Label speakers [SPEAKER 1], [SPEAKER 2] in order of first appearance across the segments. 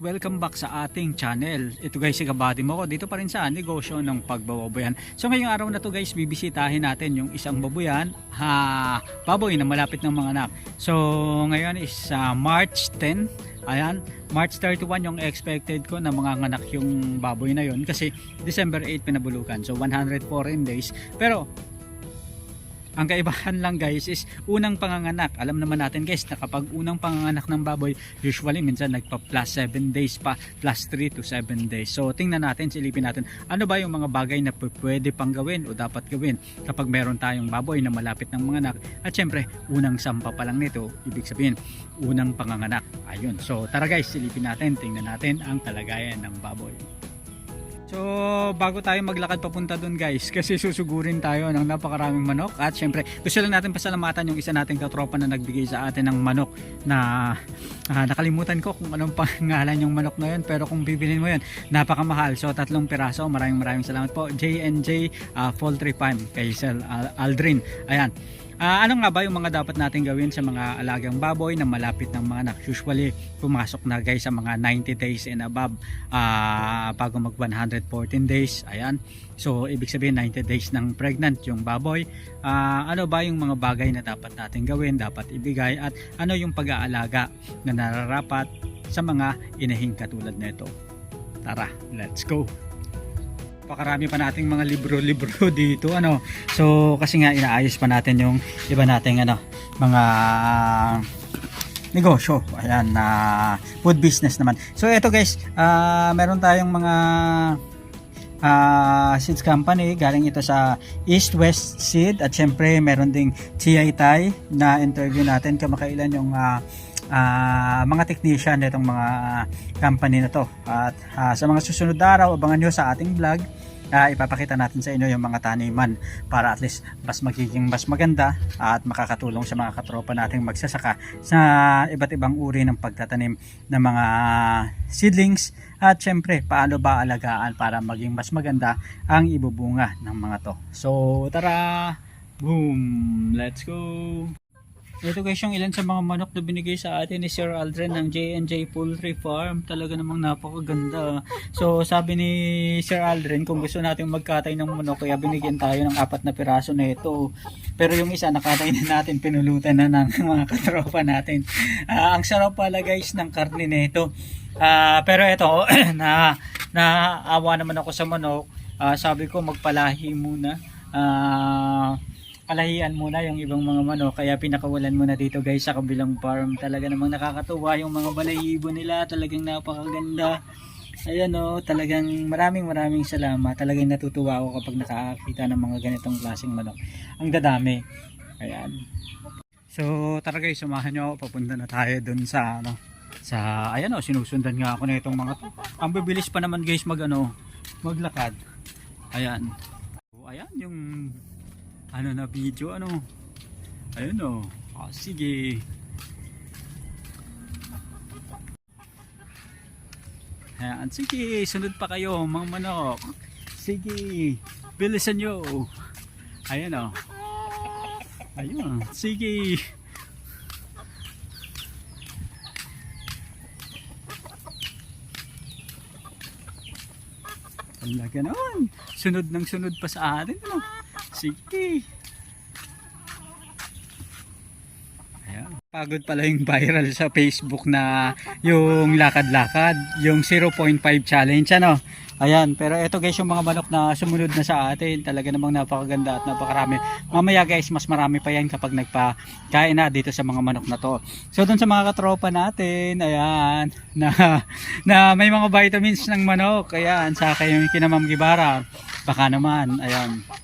[SPEAKER 1] Welcome back sa ating channel. Ito guys, si Kabady mo ko dito pa rin sa negosyo ng pagbababoyan. So ngayong araw na to guys, bibisitahin natin yung isang baboyan, ha, baboy na malapit ng mga anak. So ngayon is ah, March 10. Ayan, March 31 yung expected ko na mga anak yung baboy na yon kasi December 8 pinabulukan. So 104 days. Pero ang kaibahan lang guys is unang panganganak. Alam naman natin guys na kapag unang panganganak ng baboy, usually minsan nagpa plus 7 days pa, plus 3 to 7 days. So tingnan natin, silipin natin ano ba yung mga bagay na pwede pang gawin o dapat gawin kapag meron tayong baboy na malapit ng mga anak. At syempre, unang sampa pa lang nito, ibig sabihin, unang panganganak. Ayun. So tara guys, silipin natin, tingnan natin ang kalagayan ng baboy. So, bago tayo maglakad papunta doon guys, kasi susugurin tayo ng napakaraming manok at syempre gusto lang natin pasalamatan yung isa nating katropa na nagbigay sa atin ng manok na ah, nakalimutan ko kung anong pangalan yung manok na yun pero kung bibilin mo yun, napakamahal. So, tatlong piraso. Maraming maraming salamat po. J&J uh, Poultry Farm kay Sel Al- Aldrin. Ayan. Ah, ano nga ba yung mga dapat natin gawin sa mga alagang baboy na malapit ng mga anak? Usually, pumasok na guys sa mga 90 days and above ah, bago mag 114 days. Ayan. So, ibig sabihin 90 days ng pregnant yung baboy. Ah, ano ba yung mga bagay na dapat natin gawin, dapat ibigay at ano yung pag-aalaga na nararapat sa mga inahing katulad nito? Tara, let's go! Pakarami pa nating mga libro-libro dito ano. So kasi nga inaayos pa natin yung iba nating ano mga negosyo. Ayan na food business naman. So eto guys ah, meron tayong mga ah, seeds company. Galing ito sa East West Seed. At syempre meron ding TI Tai na interview natin kamakailan yung ah, ah, mga technician nitong mga company na to. At ah, sa mga susunod araw abangan nyo sa ating vlog ah, ipapakita natin sa inyo yung mga taniman para at least mas magiging mas maganda at makakatulong sa mga katropa nating magsasaka sa iba't ibang uri ng pagtatanim ng mga seedlings at syempre paano ba alagaan para maging mas maganda ang ibubunga ng mga to. So tara! Boom! Let's go ito guys yung ilan sa mga manok na binigay sa atin ni Sir Aldrin ng J&J Poultry Farm. Talaga namang napakaganda. So sabi ni Sir Aldrin kung gusto natin magkatay ng manok kaya binigyan tayo ng apat na piraso na ito. Pero yung isa nakatay na natin, pinulutan na ng mga katropa natin. Ah, ang sarap pala guys ng karne nito. Ah, pero ito, na naawa naman ako sa manok. Ah, sabi ko magpalahi muna. Ah, palahian muna yung ibang mga manok kaya pinakawalan muna dito guys sa kabilang farm. Talaga namang nakakatuwa yung mga balahibo nila talagang napakaganda. Ayan o talagang maraming maraming salamat. Talagang natutuwa ako kapag nakakita ng mga ganitong klaseng manok. Ang dadami. Ayan. So tara guys samahan nyo papunta na tayo dun sa ano sa ayan o sinusundan nga ako na itong mga to. Ang bibilis pa naman guys mag ano maglakad. Ayan. So, ayan yung ano na video ano? Ayun o oh. sige. Ayan sige sunod pa kayo mga manok. Sige bilisan nyo. Ayan o ayun sige. Talaga naman. Sunod ng sunod pa sa atin ano Sige. Ayan. Pagod pala yung viral sa Facebook na yung lakad-lakad, yung 0.5 challenge ano. Ayan, pero ito guys yung mga manok na sumunod na sa atin, talaga namang napakaganda at napakarami. Mamaya guys, mas marami pa yan kapag nagpa-kain na dito sa mga manok na to. So dun sa mga katropa natin, ayan, na, na may mga vitamins ng manok, ayan, sa yung kinamam gibara. Baka naman, ayan.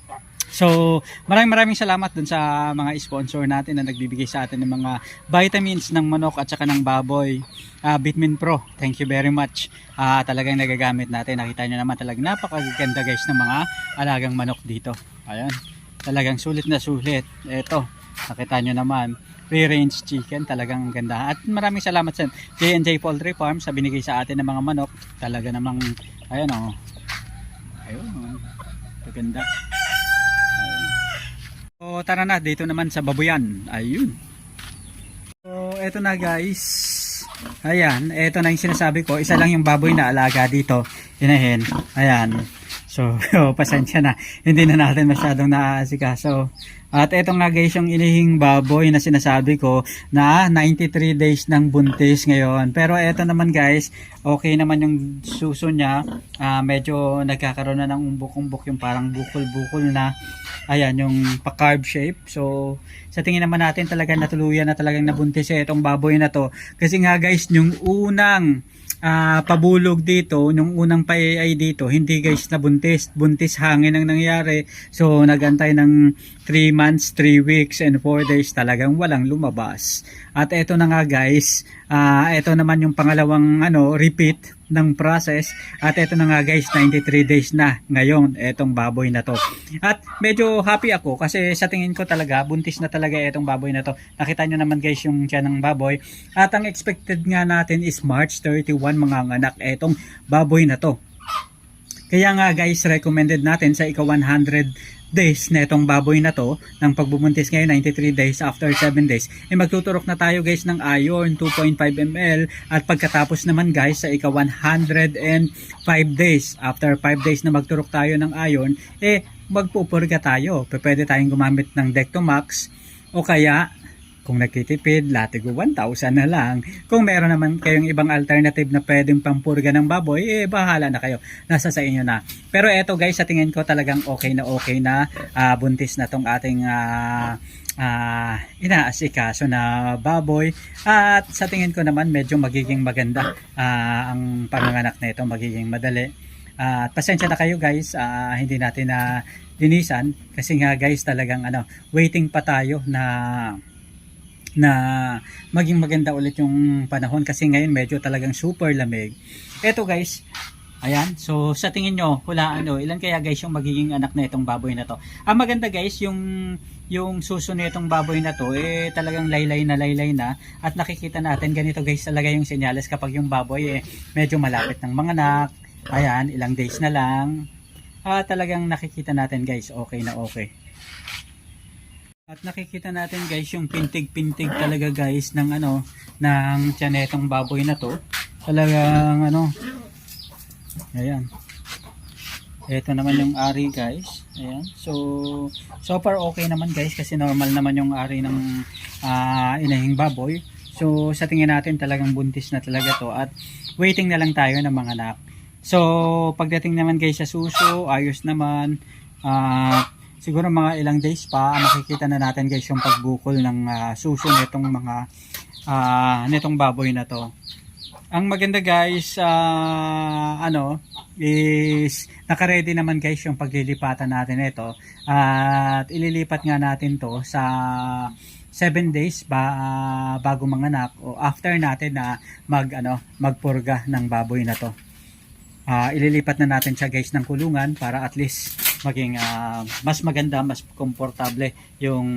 [SPEAKER 1] So, maraming maraming salamat dun sa mga sponsor natin na nagbibigay sa atin ng mga vitamins ng manok at saka ng baboy. Ah, Bitmin Pro, thank you very much. Ah, talagang nagagamit natin. Nakita nyo naman talagang napakaganda guys ng mga alagang manok dito. Ayan, talagang sulit na sulit. Ito, nakita nyo naman. Free range chicken, talagang ang ganda. At maraming salamat sa J&J Poultry Farm sa binigay sa atin ng mga manok. Talaga namang, ayan o. Oh. Ayun, maganda. So tara na dito naman sa babuyan. Ayun. So eto na guys. Ayan, eto na yung sinasabi ko. Isa lang yung baboy na alaga dito. Inahin. Ayan. So, pasensya na. Hindi na natin masyadong naaasikaso. At eto nga guys yung inihing baboy na sinasabi ko na 93 days ng buntis ngayon. Pero eto naman guys, okay naman yung suso niya. Ah, medyo nagkakaroon na ng umbok-umbok yung parang bukol-bukol na. Ayan, yung pa-carb shape. So, sa tingin naman natin talaga natuluyan na talagang nabuntis eh, itong baboy na to. Kasi nga guys, yung unang ah, pabulog dito, nung unang pa-AI dito, hindi guys nabuntis. Buntis hangin ang nangyari. So, nagantay ng 3 months, 3 weeks, and 4 days talagang walang lumabas. At eto na nga guys, ah eto naman yung pangalawang ano, repeat ng process. At eto na nga guys, 93 days na ngayon etong baboy na to. At medyo happy ako kasi sa tingin ko talaga, buntis na talaga etong baboy na to. Nakita nyo naman guys yung tiyan ng baboy. At ang expected nga natin is March 31 mga anak etong baboy na to. Kaya nga guys, recommended natin sa ika 100 days na itong baboy na to, ng pagbubuntis ngayon 93 days after 7 days, eh magtuturok na tayo guys ng iron 2.5 ml at pagkatapos naman guys sa ika 105 days, after 5 days na magturok tayo ng iron, eh magpupurga tayo. Pwede tayong gumamit ng Dectomax. O kaya kung nagtitipid, latigo 1,000 na lang. Kung meron naman kayong ibang alternative na pwedeng pampurga ng baboy, eh bahala na kayo. Nasa sa inyo na. Pero eto guys, sa tingin ko talagang okay na okay na ah, buntis na tong ating ah, ah, inaasikaso na baboy. At sa tingin ko naman medyo magiging maganda ah, ang panganganak na ito, magiging madali. At pasensya na kayo guys, ah, hindi natin na linisan kasi nga guys talagang ano, waiting pa tayo na na maging maganda ulit yung panahon kasi ngayon medyo talagang super lamig. Eto guys, ayan. So sa tingin nyo, hulaan nyo, ilan kaya guys yung magiging anak na itong baboy na to? Ang maganda guys, yung yung suso nitong baboy na to, eh talagang laylay na laylay na at nakikita natin ganito guys talaga yung senyales kapag yung baboy eh medyo malapit ng mga anak. Ayan, ilang days na lang. Ah, talagang nakikita natin guys, okay na okay. At nakikita natin guys yung pintig-pintig talaga guys ng ano ng tiyanetong baboy na to. Talagang ano Ayan. Ito naman yung ari guys. Ayan. So so far okay naman guys kasi normal naman yung ari ng ah, inahing baboy. So sa tingin natin talagang buntis na talaga to at waiting na lang tayo ng mga anak. So pagdating naman guys sa suso, ayos naman. Ah siguro mga ilang days pa makikita na natin guys yung pagbukol ng ah, suso nitong mga ah, nitong baboy na to. Ang maganda guys, ah, ano, is naka-ready naman guys yung paglilipatan natin ito. At ililipat nga natin to sa 7 days ba ah, bago manganak o after natin na mag ano magpurga ng baboy na to. Ah, ililipat na natin siya guys ng kulungan para at least maging ah, mas maganda, mas komportable yung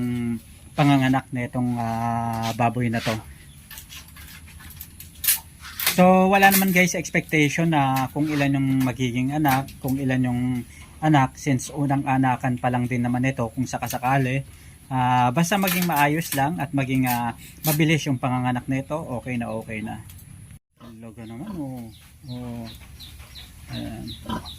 [SPEAKER 1] panganganak nitong ah, baboy na to. So wala naman guys expectation na kung ilan yung magiging anak, kung ilan yung anak since unang anakan pa lang din naman ito kung sakasakali. Ah, basta maging maayos lang at maging ah, mabilis yung panganganak nito, okay na okay na. Logo naman oh. oh.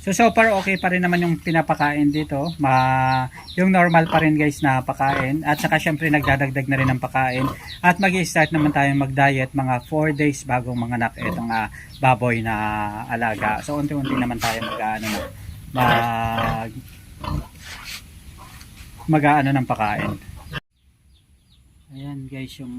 [SPEAKER 1] So so far okay pa rin naman yung pinapakain dito. Ma yung normal pa rin guys na pakain at saka syempre nagdadagdag na rin ng pakain at magi-start naman tayo mag-diet mga 4 days bago manganak itong ah, baboy na alaga. So unti-unti naman tayo mag-ano na mag mag-ano ng pakain. Ayan guys yung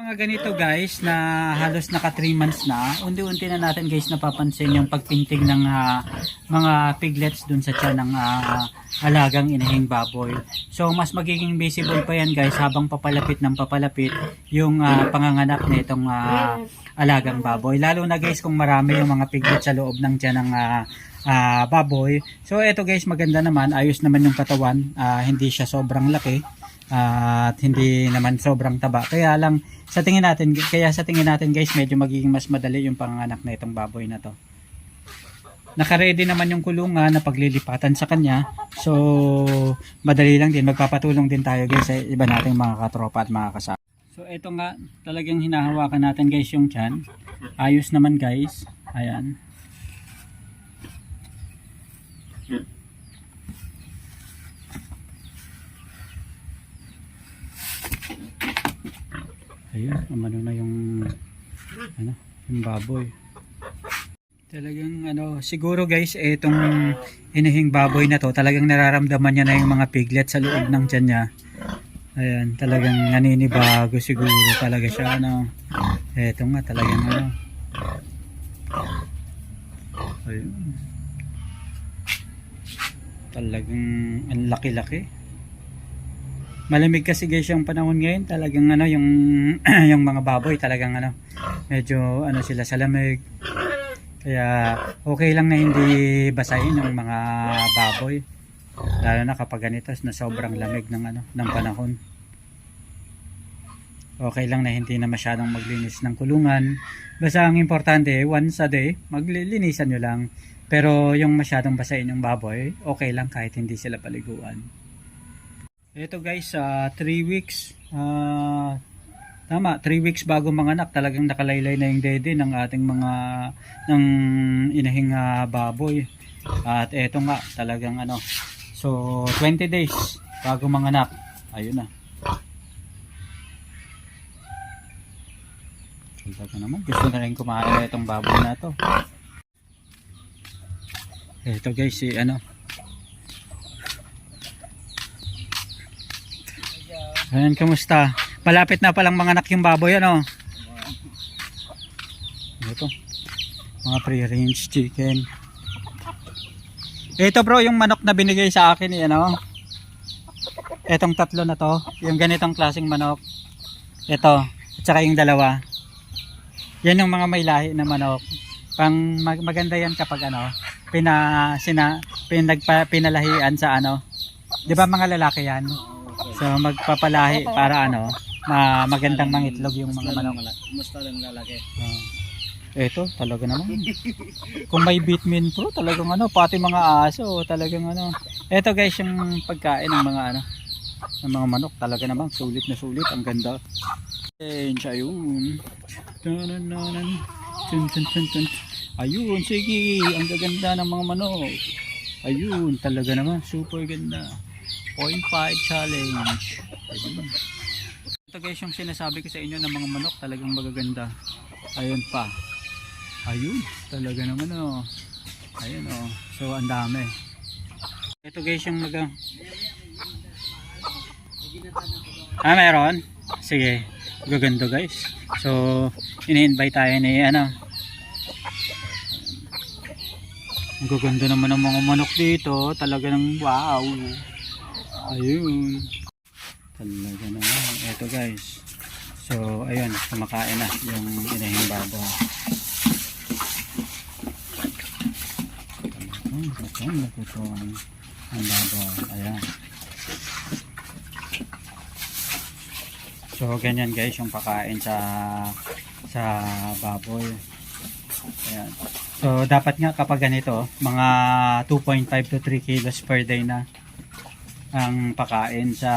[SPEAKER 1] mga ganito guys na halos naka 3 months na unti-unti na natin guys napapansin yung pagpintig ng ah, mga piglets dun sa tiyan ng ah, alagang inahing baboy. So mas magiging visible pa yan guys habang papalapit ng papalapit yung ah, panganganak nitong ah, alagang baboy. Lalo na guys kung marami yung mga piglets sa loob ng tiyan ng ah, ah, baboy. So eto guys maganda naman, ayos naman yung katawan, Ah, hindi siya sobrang laki at hindi naman sobrang taba. Kaya lang sa tingin natin, kaya sa tingin natin guys, medyo magiging mas madali yung panganak na itong baboy na to. Naka-ready naman yung kulungan na paglilipatan sa kanya. So, madali lang din. Magpapatulong din tayo guys sa iba nating mga katropa at mga kasama. So, ito nga talagang hinahawakan natin guys yung tiyan. Ayos naman guys. Ayan. Ayun, umano na yung ano, yung baboy. Talagang ano, siguro guys, etong inihing baboy na to, talagang nararamdaman niya na yung mga piglet sa loob ng tiyan niya. Ayan, talagang naninibago siguro talaga siya ano. Eto nga talagang ano. Ayun. Talagang ang laki-laki. Malamig kasi guys yung panahon ngayon, talagang ano yung yung mga baboy talagang ano medyo ano sila sa lamig. Kaya okay lang na hindi basahin yung mga baboy. Lalo na kapag ganito na sobrang lamig ng ano ng panahon. Okay lang na hindi na masyadong maglinis ng kulungan. Basta ang importante, once a day, maglilinisan nyo lang. Pero yung masyadong basahin yung baboy, okay lang kahit hindi sila paliguan. Ito guys, 3 weeks. ah, tama, 3 weeks bago manganak, talagang nakalaylay na yung dede ng ating mga ng inahing ah, baboy. At eto nga, talagang ano. So, 20 days bago manganak. Ayun na. Talaga naman, gusto na rin kumain na itong baboy na to. Ito guys, si ano. Ayan, kamusta? Malapit na palang manganak yung baboy, ano? Ito. Mga pre-range chicken. Ito bro, yung manok na binigay sa akin, eh, ano? Etong tatlo na to, yung ganitong klaseng manok. Ito, at saka yung dalawa. Yan yung mga may lahi na manok. Pang mag- maganda yan kapag ano, pina sina pinagpa, pinalahian sa ano. 'Di ba mga lalaki yan? So magpapalahi para ano, ma magandang mangitlog yung mga manok.
[SPEAKER 2] Musta lang lalaki?
[SPEAKER 1] Ah. Eto, talaga naman. Kung may Bitmin Pro, talagang ano, pati mga aso, talagang ano. Eto guys, yung pagkain ng mga ano, ng mga manok, talaga naman, sulit na sulit, ang ganda. And siya yun. Ayun, sige, ang gaganda ng mga manok. Ayun, talaga naman, super ganda. 0.5 challenge. Ayun. Ito guys yung sinasabi ko sa inyo ng mga manok talagang magaganda. Ayun pa. Ayun, talaga naman oh. Ayun oh. So ang dami. Ito guys yung mag Ah, meron? Sige. Gaganda guys. So, ini-invite tayo ni ano. Ang gaganda naman ng mga manok dito. Talaga ng wow. Ayun. Talaga naman. Ito guys. So, ayun. Kumakain na yung inahing baboy. Talagang gutom na gutom ang baboy. Ayan. So, ganyan guys yung pakain sa sa baboy. Ayan. So, dapat nga kapag ganito, mga 2.5 to 3 kilos per day na ang pakain sa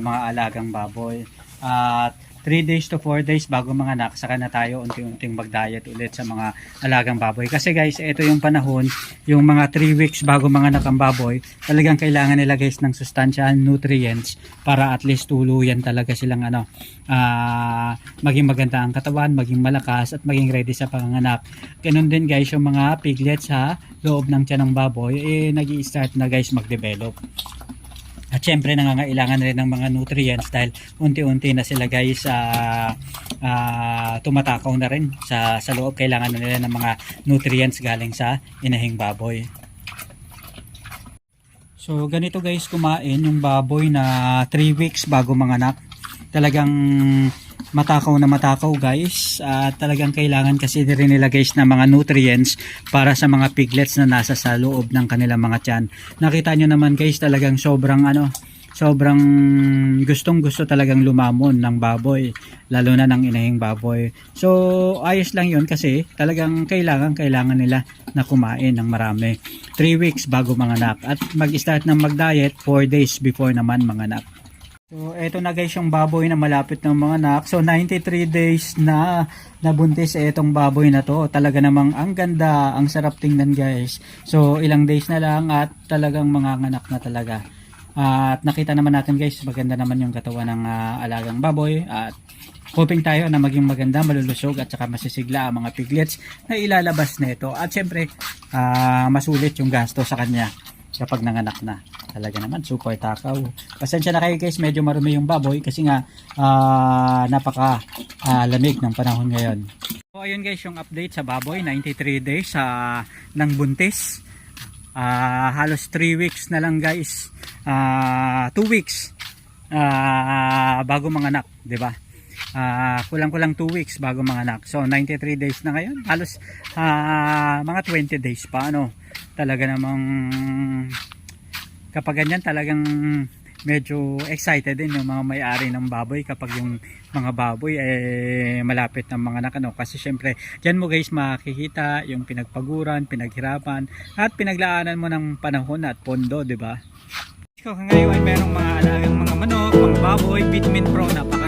[SPEAKER 1] mga alagang baboy. At 3 days to 4 days bago mga anak, saka na tayo unti-unting mag-diet ulit sa mga alagang baboy. Kasi guys, ito yung panahon, yung mga 3 weeks bago mga anak ang baboy, talagang kailangan nila guys ng sustansya, nutrients, para at least tuluyan talaga silang ano, ah, maging maganda ang katawan, maging malakas, at maging ready sa panganganak. Ganun din guys, yung mga piglets sa loob ng tiyan ng baboy, eh, nag start na guys mag-develop. At syempre nangangailangan rin ng mga nutrients dahil unti-unti na sila guys ah, ah, tumatakaw na rin sa, sa loob. Kailangan na nila ng mga nutrients galing sa inahing baboy. So ganito guys kumain yung baboy na 3 weeks bago manganak. Talagang matakaw na matakaw guys. At talagang kailangan kasi rin nila guys ng mga nutrients para sa mga piglets na nasa sa loob ng kanilang mga tiyan. Nakita nyo naman guys talagang sobrang ano sobrang gustong gusto talagang lumamon ng baboy lalo na ng inahing baboy. So ayos lang yun kasi talagang kailangan kailangan nila na kumain ng marami. 3 weeks bago manganak at mag start ng mag diet 4 days before naman manganak So, eto na guys yung baboy na malapit ng mga anak. So, 93 days na nabuntis etong baboy na to. Talaga namang ang ganda, ang sarap tingnan guys. So, ilang days na lang at talagang mga anak na talaga. At nakita naman natin guys, maganda naman yung katawan ng ah, alagang baboy. At hoping tayo na maging maganda, malulusog at saka masisigla ang mga piglets na ilalabas nito. At syempre, ah, masulit yung gasto sa kanya kapag nanganak na. Talaga naman, super takaw. Pasensya na kayo guys, medyo marumi yung baboy kasi nga ah, napaka ah, lamig ng panahon ngayon. So ayun guys, yung update sa baboy, 93 days sa ng buntis. Ah, halos 3 weeks na lang guys. 2 weeks ah, bago manganak, ba? Ah, kulang-kulang 2 weeks bago manganak. So 93 days na ngayon. Halos ah, mga 20 days pa ano. Talaga namang kapag ganyan talagang medyo excited din yung mga may-ari ng baboy kapag yung mga baboy eh malapit ng mga anak ano kasi syempre diyan mo guys makikita yung pinagpaguran, pinaghirapan at pinaglaanan mo ng panahon at pondo, 'di ba? Ikaw ngayon ay merong mga alagang mga manok, mga baboy, Vitamin Pro napakagandang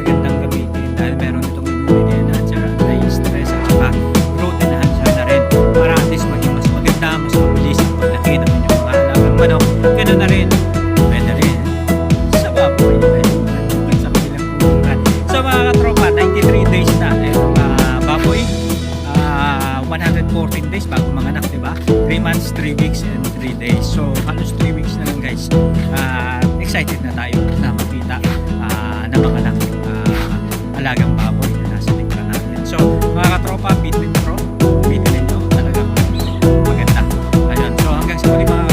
[SPEAKER 1] Terima kasih